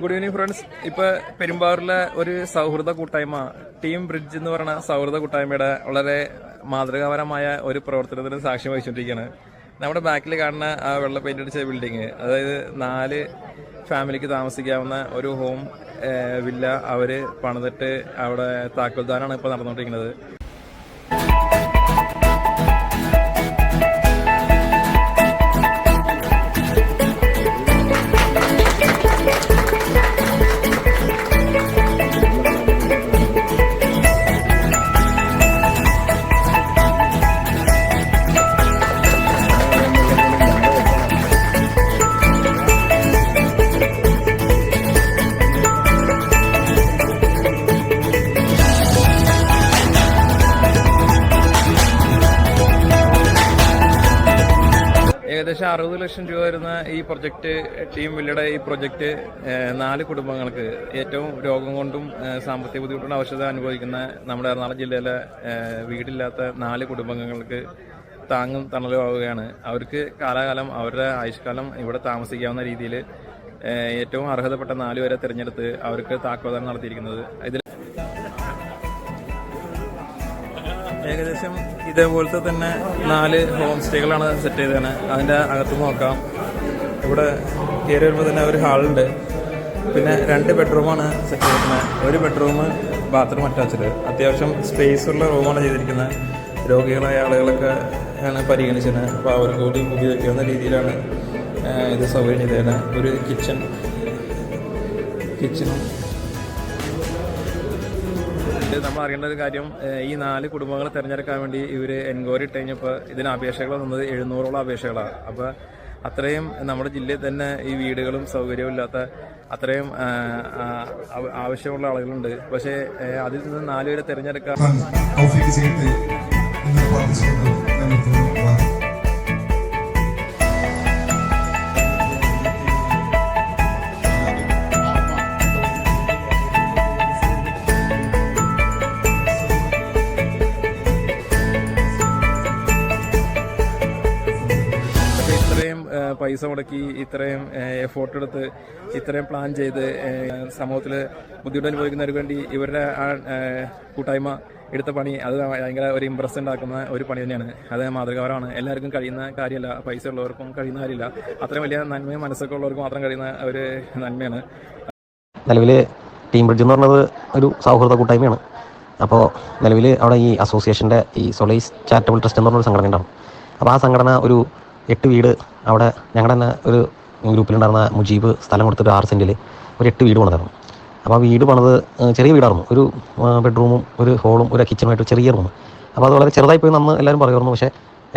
Good evening friends ഇപ്പൊ പെരുമ്പാറിലെ ഒരു സൗഹൃദ കൂട്ടായ്മ ടീം ബ്രിഡ്ജ് എന്ന് പറയുന്ന സൗഹൃദ കൂട്ടായ്മയുടെ വളരെ മാതൃകാപരമായ ഒരു പ്രവർത്തനത്തിന് സാക്ഷ്യം വഹിച്ചുകൊണ്ടിരിക്കുകയാണ്. നമ്മുടെ ബാക്കിൽ കാണുന്ന ആ വെള്ള പെയിന്റ് അടിച്ച ബിൽഡിങ് അതായത് നാല് ഫാമിലിക്ക് താമസിക്കാവുന്ന ഒരു ഹോം വില്ല അവർ പണിതിട്ട് അവിടെ താക്കോൽദാനാണ് ഇപ്പൊ നടന്നുകൊണ്ടിരിക്കുന്നത്. ഏകദേശം അറുപത് ലക്ഷം രൂപ വരുന്ന ഈ പ്രൊജക്ട് ടീം വില്ലയുടെ ഈ പ്രൊജക്ട് നാല് കുടുംബങ്ങൾക്ക് ഏറ്റവും രോഗം കൊണ്ടും സാമ്പത്തിക ബുദ്ധിമുട്ടും അവശത അനുഭവിക്കുന്ന നമ്മുടെ എറണാകുളം ജില്ലയിലെ വീടില്ലാത്ത നാല് കുടുംബങ്ങൾക്ക് താങ്ങും തണലും ആവുകയാണ് അവർക്ക് കാലാകാലം അവരുടെ ആയുഷ്കാലം ഇവിടെ താമസിക്കാവുന്ന രീതിയിൽ ഏറ്റവും അർഹതപ്പെട്ട നാലുപേരെ തിരഞ്ഞെടുത്ത് അവർക്ക് താക്കോദാനം നടത്തിയിരിക്കുന്നത്. ഇതിൽ ഏകദേശം ഇതേപോലത്തെ തന്നെ നാല് ഹോം സ്റ്റേകളാണ് സെറ്റ് ചെയ്തതാണ് അതിന്റെ അകത്ത് നോക്കാം. ഇവിടെ കയറി വരുമ്പോൾ തന്നെ ഒരു ഹാളുണ്ട് പിന്നെ രണ്ട് ബെഡ്റൂമാണ് സെറ്റ് ചെയ്തിരിക്കുന്നത് ഒരു ബെഡ്റൂം ബാത്റൂം അറ്റാച്ച്ഡ് അത്യാവശ്യം സ്പേസ് ഉള്ള റൂമാണ് ചെയ്തിരിക്കുന്നത് രോഗികളായ ആളുകളൊക്കെ ആണ് പരിഗണിച്ചത് അപ്പോൾ അവർക്ക് കൂടി ഉപയോഗിക്കാവുന്ന രീതിയിലാണ് ഇത് സൗകര്യം ചെയ്തത് ഒരു കിച്ചൺ കിച്ചണും ഇത് നമ്മൾ അറിയേണ്ട ഒരു കാര്യം ഈ നാല് കുടുംബങ്ങളെ തിരഞ്ഞെടുക്കാൻ വേണ്ടി ഇവർ എൻക്വയറി ഇട്ട് കഴിഞ്ഞപ്പോൾ ഇതിന് അപേക്ഷകൾ വന്നത് എഴുന്നൂറോളം അപേക്ഷകളാണ് അപ്പോൾ അത്രയും നമ്മുടെ ജില്ലയിൽ തന്നെ ഈ വീടുകളും സൗകര്യവും ഇല്ലാത്ത അത്രയും ആവശ്യമുള്ള ആളുകളുണ്ട്. പക്ഷേ അതിൽ നിന്ന് നാലുപേരെ തിരഞ്ഞെടുക്കാൻ പൈസ മുടക്കി ഇത്രയും എഫോർട്ട് എടുത്ത് ഇത്രയും പ്ലാൻ ചെയ്ത് സമൂഹത്തിൽ ബുദ്ധിമുട്ട് അനുഭവിക്കുന്നവർക്ക് വേണ്ടി ഇവരുടെ ആ കൂട്ടായ്മ എടുത്ത പണി അത് ഭയങ്കര ഒരു ഇമ്പ്രസ് ഉണ്ടാക്കുന്ന ഒരു പണി തന്നെയാണ്. അത് മാതൃകാപരമാണ്. എല്ലാവർക്കും കഴിയുന്ന കാര്യമല്ല. പൈസ ഉള്ളവർക്കും കഴിയുന്ന കാര്യമില്ല. അത്രയും വലിയ നന്മയും മനസ്സൊക്കെ ഉള്ളവർക്ക് മാത്രം കഴിയുന്ന ഒരു നന്മയാണ്. നിലവിൽ ടീം ബ്രിഡ്ജ് എന്ന് പറഞ്ഞത് ഒരു സൗഹൃദ കൂട്ടായ്മയാണ്. അപ്പോൾ നിലവിൽ അവിടെ ഈ അസോസിയേഷന്റെ ഈ സൊലൈസ് ചാരിറ്റബിൾ ട്രസ്റ്റ് എന്ന് പറഞ്ഞൊരു സംഘടന ഉണ്ടാവും. അപ്പോൾ ആ സംഘടന ഒരു എട്ട് വീട് അവിടെ ഞങ്ങളുടെ തന്നെ ഒരു ഗ്രൂപ്പിലുണ്ടായിരുന്ന മുജീബ് സ്ഥലം കൊടുത്തിട്ട് ആറ് സെന്റിൽ ഒരു എട്ട് വീട് പണിതായിരുന്നു. അപ്പോൾ ആ വീട് പണിത് ചെറിയ വീടായിരുന്നു. ഒരു ബെഡ്റൂമും ഒരു ഹോളും ഒരു കിച്ചണുമായിട്ട് ചെറിയ റൂം. അപ്പോൾ അത് വളരെ ചെറുതായി പോയി നമ്മൾ എല്ലാവരും പറയുമായിരുന്നു. പക്ഷേ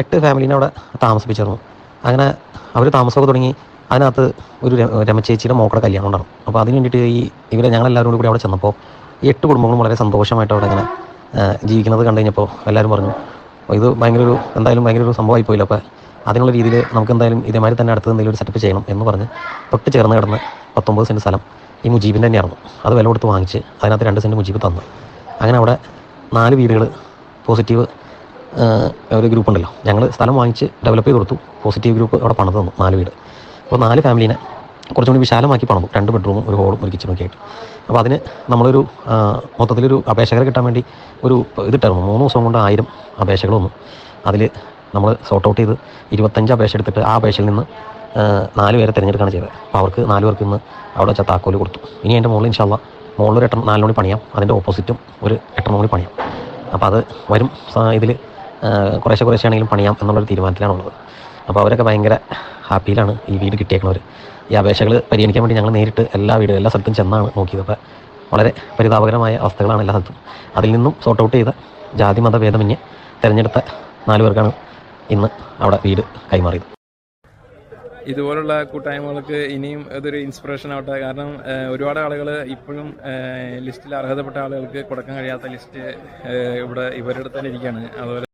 എട്ട് ഫാമിലിനെ അവിടെ താമസിപ്പിച്ചിരുന്നു അങ്ങനെ അവർ താമസമൊക്കെ തുടങ്ങി. അതിനകത്ത് ഒരു രമച്ചേച്ചിയുടെ മോക്കട കല്യാണം ഉണ്ടാകും അപ്പോൾ അതിന് വേണ്ടിയിട്ട് ഈ ഇവരെ ഞങ്ങളെല്ലാവരും കൂടി അവിടെ ചെന്നപ്പോൾ ഈ എട്ട് കുടുംബങ്ങളും വളരെ സന്തോഷമായിട്ട് അവിടെ ഇങ്ങനെ ജീവിക്കുന്നത് കണ്ടു കഴിഞ്ഞപ്പോൾ എല്ലാവരും പറഞ്ഞു ഇത് ഭയങ്കര ഒരു എന്തായാലും ഭയങ്കര ഒരു സംഭവമായി പോയില്ല അപ്പോൾ അതിനുള്ള രീതിയിൽ നമുക്ക് എന്തായാലും ഇതേമാതിരി തന്നെ അടുത്ത് എന്തെങ്കിലും ഒരു സെറ്റപ്പ് ചെയ്യണം എന്ന് പറഞ്ഞ് തൊട്ട് ചേർന്ന് കിടന്ന് പത്തൊമ്പത് സെന്റ് സ്ഥലം ഈ മുജീബിന്റെ തന്നെയായിരുന്നു. അത് വില കൊടുത്ത് വാങ്ങിച്ച് അതിനകത്ത് രണ്ട് സെന്റ് മുജീബ് തന്നു. അങ്ങനെ അവിടെ നാല് വീടുകൾ പോസിറ്റീവ് ഒരു ഗ്രൂപ്പ് ഉണ്ടല്ലോ. ഞങ്ങൾ സ്ഥലം വാങ്ങിച്ച് ഡെവലപ്പ് ചെയ്ത് കൊടുത്തു. പോസിറ്റീവ് ഗ്രൂപ്പ് അവിടെ പണിത് തന്നു നാല് വീട്. അപ്പോൾ നാല് ഫാമിലീനെ കുറച്ചും കൂടി വിശാലമാക്കി പണിതു. രണ്ട് ബെഡ്റൂമും ഒരു ഹോളും ഒരു കിച്ചണും ഒക്കെ ആയിട്ട്. അപ്പോൾ അതിന് നമ്മളൊരു മൊത്തത്തിലൊരു അപേക്ഷകരെ കിട്ടാൻ വേണ്ടി ഒരു ഇതിട്ടായിരുന്നു മൂന്ന് ദിവസം കൊണ്ട് ആയിരം അപേക്ഷകൾ വന്നു. അതിൽ നമ്മൾ സോർട്ട് ഔട്ട് ചെയ്ത് ഇരുപത്തഞ്ച് അപേക്ഷ എടുത്തിട്ട് ആ അപേക്ഷയിൽ നിന്ന് നാല് പേരെ തിരഞ്ഞെടുക്കുകയാണ് ചെയ്തത്. അപ്പോൾ അവർക്ക് നാല് പേർക്ക് ഇന്ന് അവിടെ വെച്ച താക്കോൽ കൊടുത്തു. ഇനി എന്റെ മുകളിൽ ഇൻഷാല്ല മുകളിൽ ഒരു എട്ട് നാല് മണി പണിയാം അതിന്റെ ഓപ്പോസിറ്റും ഒരു എട്ടെണ്ണം മണി പണിയാം. അപ്പോൾ അത് വരും ഇതിൽ കുറേശ്ശെ കുറേശ്ശെ ആണെങ്കിലും പണിയാം എന്നുള്ളൊരു തീരുമാനത്തിലാണുള്ളത്. അപ്പോൾ അവരൊക്കെ ഭയങ്കര ഹാപ്പിയിലാണ് ഈ വീട് കിട്ടിയേക്കുന്നവർ ഈ അപേക്ഷകൾ പരിഗണിക്കാൻ വേണ്ടി ഞങ്ങൾ നേരിട്ട് എല്ലാ വീടും എല്ലാ സ്ഥലത്തും ചെന്നാണ് നോക്കിയത്. അപ്പോൾ വളരെ പരിതാപകരമായ അവസ്ഥകളാണ് എല്ലാ സ്ഥലത്തും. അതിൽ നിന്നും സോർട്ട് ഔട്ട് ചെയ്ത ജാതി മത ഭേദമന്യേ തിരഞ്ഞെടുത്ത നാല് പേർക്കാണ് ഇന്ന് അവിടെ വീട് കൈമാറിയത് ഇതുപോലുള്ള കൂട്ടായ്മകൾക്ക് ഇനിയും അതൊരു ഇൻസ്പിറേഷൻ ആവട്ടെ. കാരണം ഒരുപാട് ആളുകൾ ഇപ്പോഴും ലിസ്റ്റിൽ അർഹതപ്പെട്ട ആളുകൾക്ക് കൊടുക്കാൻ കഴിയാത്ത ലിസ്റ്റ് ഇവിടെ ഇവരുടെ തന്നെ ഇരിക്കുകയാണ്. അതുപോലെ